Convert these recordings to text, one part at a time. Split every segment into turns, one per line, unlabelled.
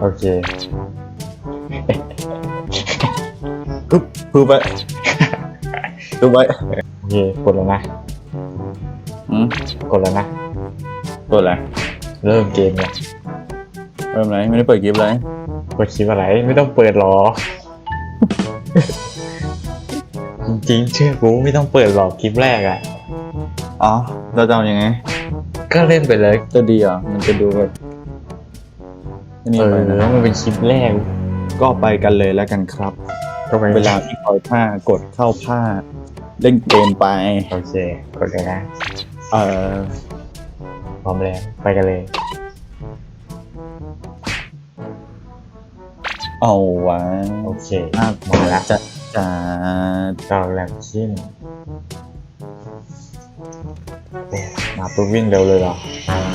โอเค
ปึ๊บปึ๊บไปปึ๊บไป
โอเคกดแล้วนะ
อืม
กดแล้วนะ
ตัวอะไร
เริ่มเกมเนี่ย
เริ่มไหนไม่ได้เปิดคลิปเลย
กดคลิปอะไรไม่ต้องเปิดหรอกจริงๆเชื่อกูไม่ต้องเปิดหรอกคลิปแรกอะ่ะ
อ๋อเราจะเอายังไง
ก็เล่นไปเลย
จะดีเหรอะมันจะดูแบบอั นนี่
เอ
ไป
อ
นะ
มันเป็นคลิปแรก
ก็ไปกันเลยแล้วกันครับ
ก็ไป
เวลาที่คอยผ้ากดเข้าผ้า เล่นเกมไป
โอเคกดเลยนะ
เออ
พร้อมแล้วไปกันเลย
เอาวะ
โอเค
ภาพ
มาละ
จะจะ
จอแลมชินโอ้มาปุ๊บวิ่งเร็วเลยเหรอเอา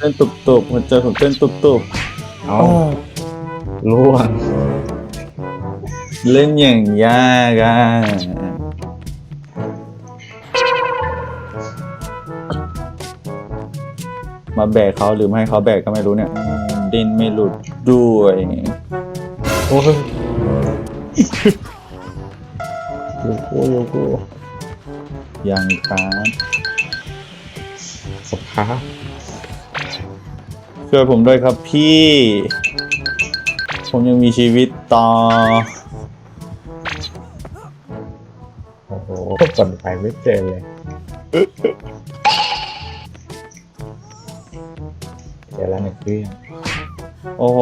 เต้
นผมเต้นตุบตุบหัวใจผมเต้นตุบตุบ
เอาล่วง
เล่นอย่างยากอะมาแบกเขาหรือไม่ให้เขาแบกก็ไม่รู้เนี่ยดินไม่หลุดด้วย
โอ้ยโยโกโยโก
ยังครับ
สภาพ
ช่วยผมด้วยครับพี่ ผมยังมีชีวิตต่อ
โอ้โหก่อนไปไม่เจอเลย เจอแล้วหนึ่งเรื่อง
โอ้โห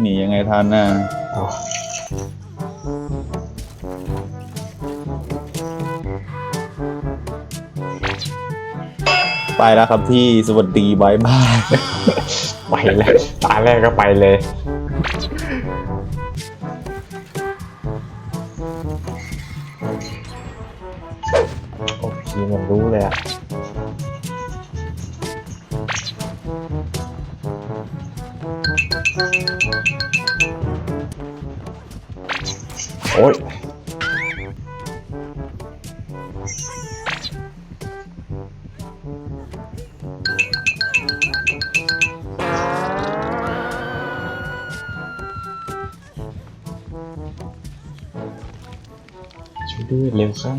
หนียังไงทันน่ะ
อ๋อ
ไปแล้วครับพี่สวัสดีบายบาย
ไปเลยตาแรกก็ไปเลย โอ้พีมันรู้เลยอะโอ้ย ด้วยเร็วเข้า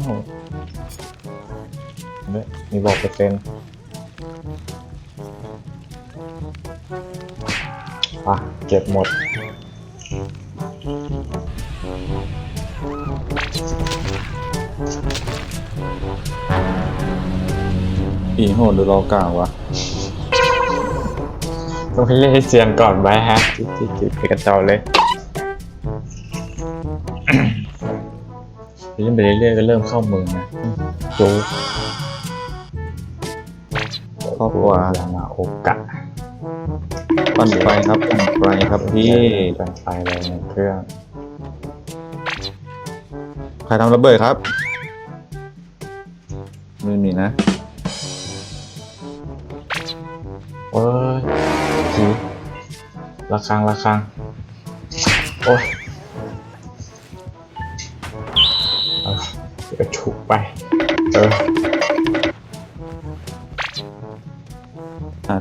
เนี่ยมีบอกเปอร์เซ็นต์อะเก็บหมด
ผีโหดหรือรอกล่าววะ
ต้องให้เล่นให้เซียนก่อนไว้ฮะจิ๊บจิ๊บจิ๊บไปกระเจ้าเลย เล่นไปเรื่อยๆก็เริ่มเข้าเมืองนะจู๊
ครอบครัว
ยามาโอกะ
ปั่นไฟครับปั่นไฟครับพี่
กันไฟเลยในเครื่อง
ใครทำระเบิดครับไม่มีนะ
โอ้ยผีระคังระคังโอ้ย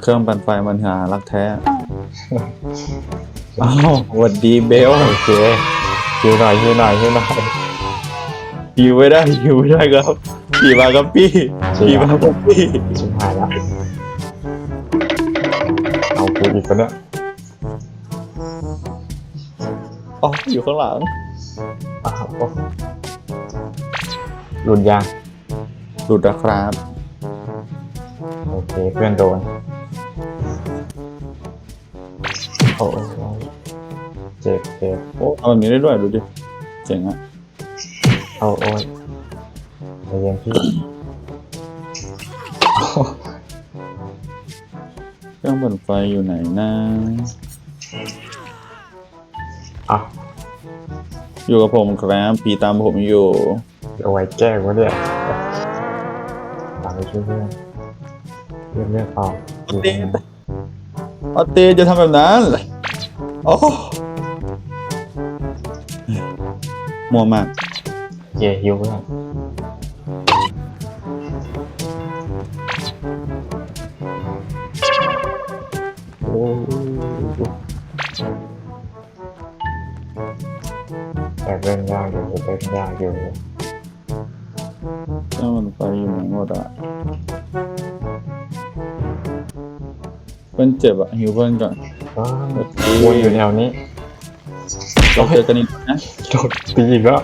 เค
รื่องปั่นไฟมันหารักแท้อ้าวสวัสดีเบล
โอเคฮิวหน่อยฮิวหน่อยฮิวหน่อย
หิวไม่ได้หิวไม่ได้ครับผีมาครับพี่
จริง
ผี
เหรอ
มาครับพี่
ชิบหายละเอากูอีกคนเนี่ย
อ๋ออยู่ข้างหลัง
อ้าวโอ้หลุดยาง
หลุดนะครับ
โอเคเพื่อนโดน โอ้ยเจ็บเจ็บ
โอ้เอาแบบนี้ได้ด้วยดูดิเจ๋งอะ
เอาโอ้ยใจเย็นพี่เอา
เครื่องปั่นไฟอยู่ไหนนะ
เอา
อยู่กับผมครับผีตามผมอยู่
เอาไว้แก้วะเนี่ยตามไปช่วยเพื่อนเพื่อนเลือกออก อตรงนั้น
ออเตจะทำแบบนั้น โอ้มัวมาก
เจฮิวเพื่อนโอ้แต่เล่นยากอยู่เล่นยากอยู่
เพื่อนเจ็บอะหิวเพื่อนก่อน
ว้าววนอยู่แนวนี้
เราเจอกันอีกนะ
โดนตีอีกแล้ว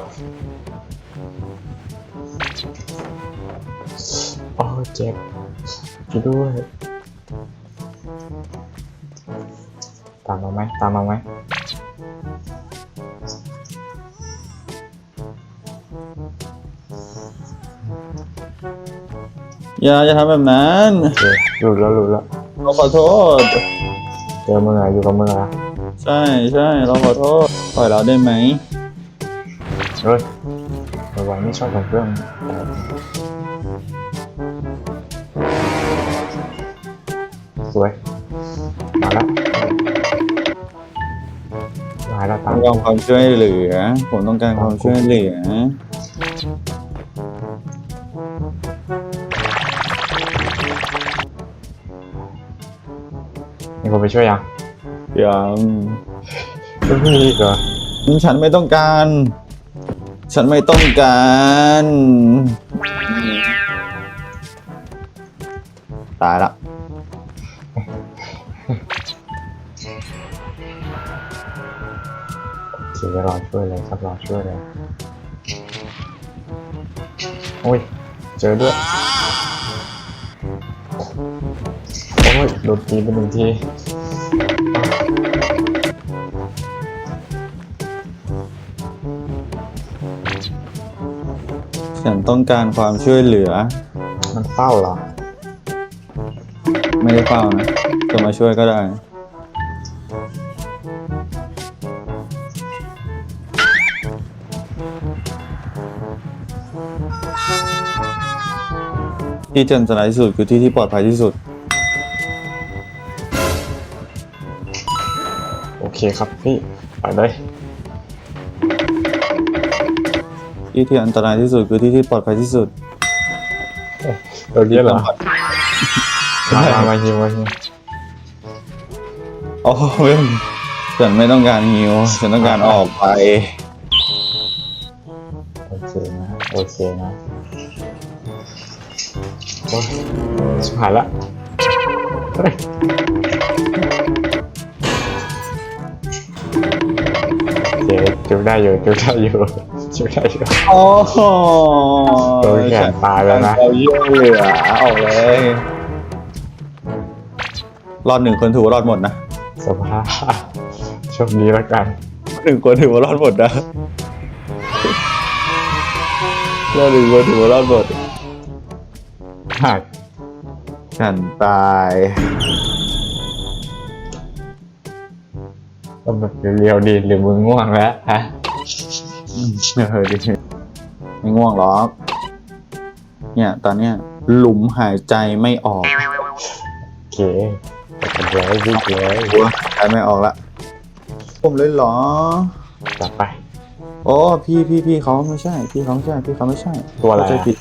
อ๋อเจ็บช่วยด้วย ตามมาไหมตามมาไหม
อย่าอย่าทำแบบนั้น
โอเคหลุดแล้วหลุดแล้ว
เราขอโทษ
เจอมึงอะอยู่กับมึงอะ
ใช่ใช่เราขอโทษปล่อยเราได้ไหม
เฮ้ยระวังไม่ชอบของเครื่องสวยมาแล้วมาแล้วตา
ต้
ม
องการความช่วยเหลือ ผมต้องการความช่วยเหลือ
มีคนไปช่วยยัง
ยัง
ไม่มีอีกเหรอ
ฉันไม่ต้องการ ฉันไม่ต้องการ ตายละ
เสียรอช่วยเลยครับรอช่วยเลย โอ้ย เจอด้วย โอ้ยโดนตีไปหนึ่งที
ฉันต้องการความช่วยเหลือ
มันเฝ้าเหรอ
ไม่ได้เฝ้านะจะมาช่วยก็ได้ ที่ที่อันตรายที่สุดคือที่ที่ปลอดภัยที่สุด
คครับพี่ไปเลย
ที่ที่อันตรายที่สุดคือที่ที่ปลอดภัยที่สุด
เออเรียกเหรอมามามาฮิวมาฮิว
โอ้ยฉันไม่ต้องการฮิวฉันต้องการออกไป
โอเคนะ โอเคนะโอ้ยชิบหายละ เฮ้ยโอเคจุกได้อยู่จุกได้อยู่จุกได้อยู่
โอ้โห
โดนแขนตายแล้วนะ
เอาเยี่ยเหลือออกเลยรอดหนึ่งคนถือว่ารอดหมดนะ
สภาพโชคดีแล้วกัน
หนึ่งคนถือว่ารอดหมดนะรอดหนึ่งคนถือว่ารอดหมด
หัก
ฉันตาย
ก็แบบเรียวๆดีหรือมึงง่วงแล้วฮะ
เออดิไม่ง่วงหรอกเนี่ย ตอนเนี้ยหลุมหายใจไม่ออก
โอเคเป็นไรพี่เก๋
หัวหายใจไม่ออกละผมเลยเหรอ
จัดไป
โอ้พี่พี่พี่เขาไม่ใช่ พี่เขาไม่ใช่พี่เขาไม่ใช่
ตัวอะไรอะ
เข้าใจผิด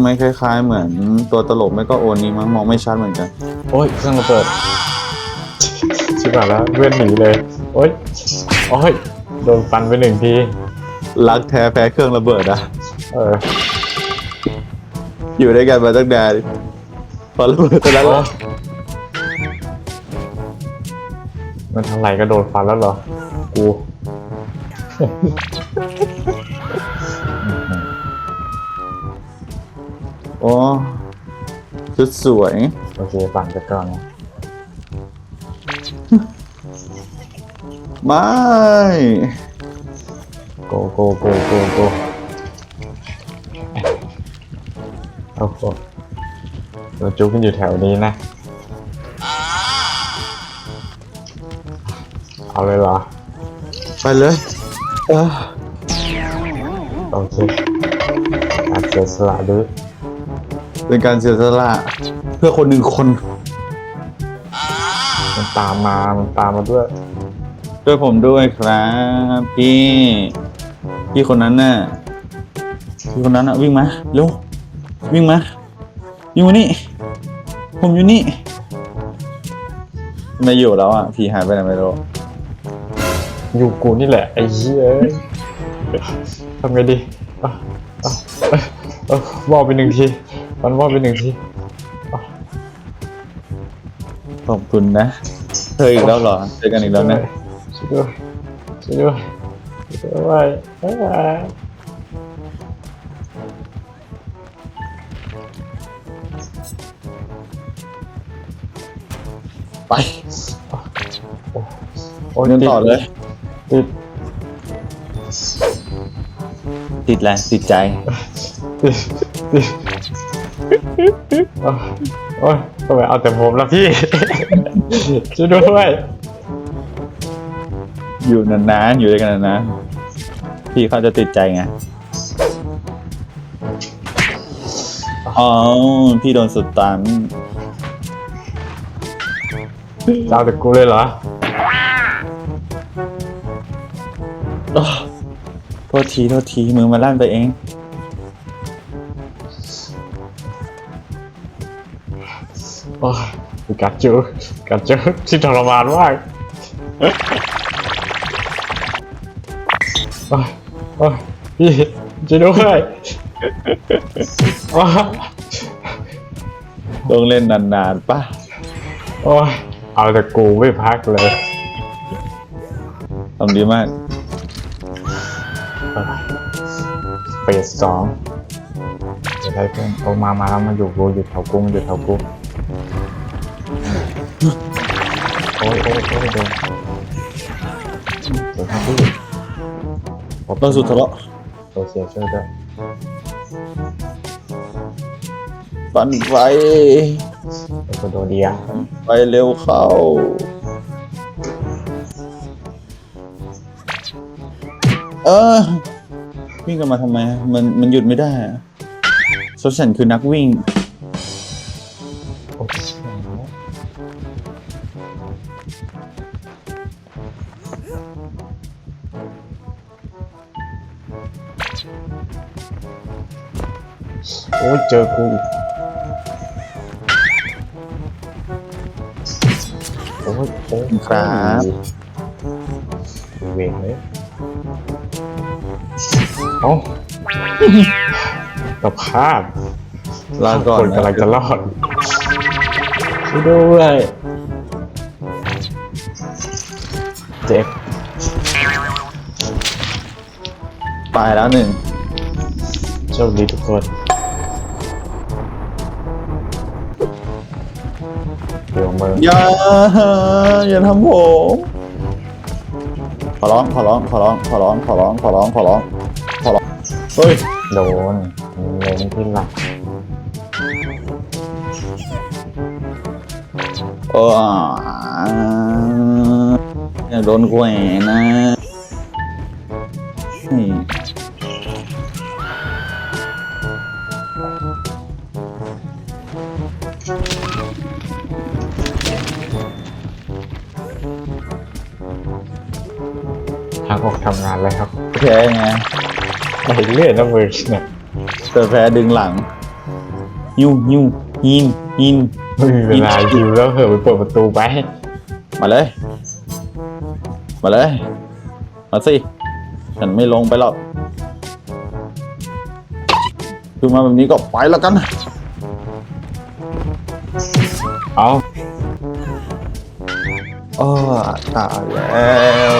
ไม่คล้ายๆ เหมือนตัวตลกไม่ก็โอนี้มั้งมองไม่ชัดเหมือนกัน
โอ้ยเครื่องระเบิด ชิบหายแล้วเพื่อนหนีเลยโอ้ยโอ้ยโดนฟันไปหนึ่งที
รักแท้แพ้เครื่องระเบิดอะ
เออ
อยู่ด้วยกันมาตั้งนานพอระเบิดตอนนั้น
โอ้
ละ
มันทำไรก็โดนฟันแล้วเหรอ กู
โอ้ชุดสวย
โอเคปั่นไปก่อนนะ
ไม่
โกโกโกโกโกโอ้โหเราจุกกันอยู่แถวนี้นะ เอาเลยเหรอ
ไปเลยเออ
โอเคการเสียสละด้วย
เป็นการเสียสละเพื่อคนหนึ่งคน
มันตามมา มันตามมาด้วย
ช่วยผมด้วยครับ พี่ พี่คนนั้นน่ะพี่คนนั้นอะวิ่งมาเร็ววิ่งมาวิ่งมานี่ ผมอยู่นี่ไม่อยู่แล้วอะพี่หายไปไหนไม่รู้
อยู่กูนี่แหละไอ้เหี้ยทำไงดีอะอะเอ้ยเออว่าไปหนึ่งทีมันว่าไปหนึ่งที
ขอบคุณนะเธออีกแล้วเหรอเจอกันอีกแล้วนะ
ช่วยด้วยช่วยด้วยช่วยด้วยอ่า
ไป
โอ้ย
เดินต่อเลย
ติด
ติดอะไรติดใจ
ติดติดอะโอ้ยทำไมเอาแต่ผมล่ะพี่ ช่วยด้วย
อยู่นานๆอยู่ด้วยกันนานๆพี่เขาจะติดใจไงอ๋อพี่โดนสุดตัน
จะเอาแต่กูเลยเหรอ
อ้อโทษทีโทษทีมือมาลั่นไปเอง
โอ้ยกัดจูกัดจูที่ทรมานมาก โอ้ยโอ้ยพี่ช่วยด้วยโอ้ย
ต้องเล่นนานๆป่ะ
โอ้ยเอาแต่กูไม่พักเลย
ทำดีมาก
เฟสสองเดี๋ยวได้เพื่อนโอ้มามาแล้วมาอยู่กูอยู่แถวกูมันอยู่แถวกูโอ้ยโอ้ยโอ้ยโดน ผม
ต้นสุดทะเลาะ
โซเชียลช่วยด้วย
ปันไฟ
เอ็กโดเดีย
ไปเร็วเข้า เออ วิ่งกันมาทำไม มันมันหยุดไม่ได้อะโซชันคือนักวิ่ง
โอ้ยเจอกูอีกโอ้ยโอ้ย
ครับ
เวงเลยเอ้าสภาพ
ลาก่อน
คน
นะ
กำลังจะรอดช่วยด้วยเจ็บ
ตายแล้วหนึ่ง
โชคดีทุกคน มือ
อย่าอย่าทำผมขอร้องขอร้องขอร้องขอร้องขอร้องขอร้องขอร้องขอร้องเฮ้ย
โดนเล็งที่หลัง
เอออย่าโดนแขวนนะ แพ้ไง
ไปเรื่อยนะมือเนี่ย
เกิดแพ้ดึงหลังหิวหิวหินหิน
ไม่มีเวลายู่แล้วเหอะไปเปิดประตูไป
มาเลย มาเลย มาสิ ฉันไม่ลงไปหรอกคือมาแบบนี้ก็ไปแล้วกัน
เอา
เออตายแล้ว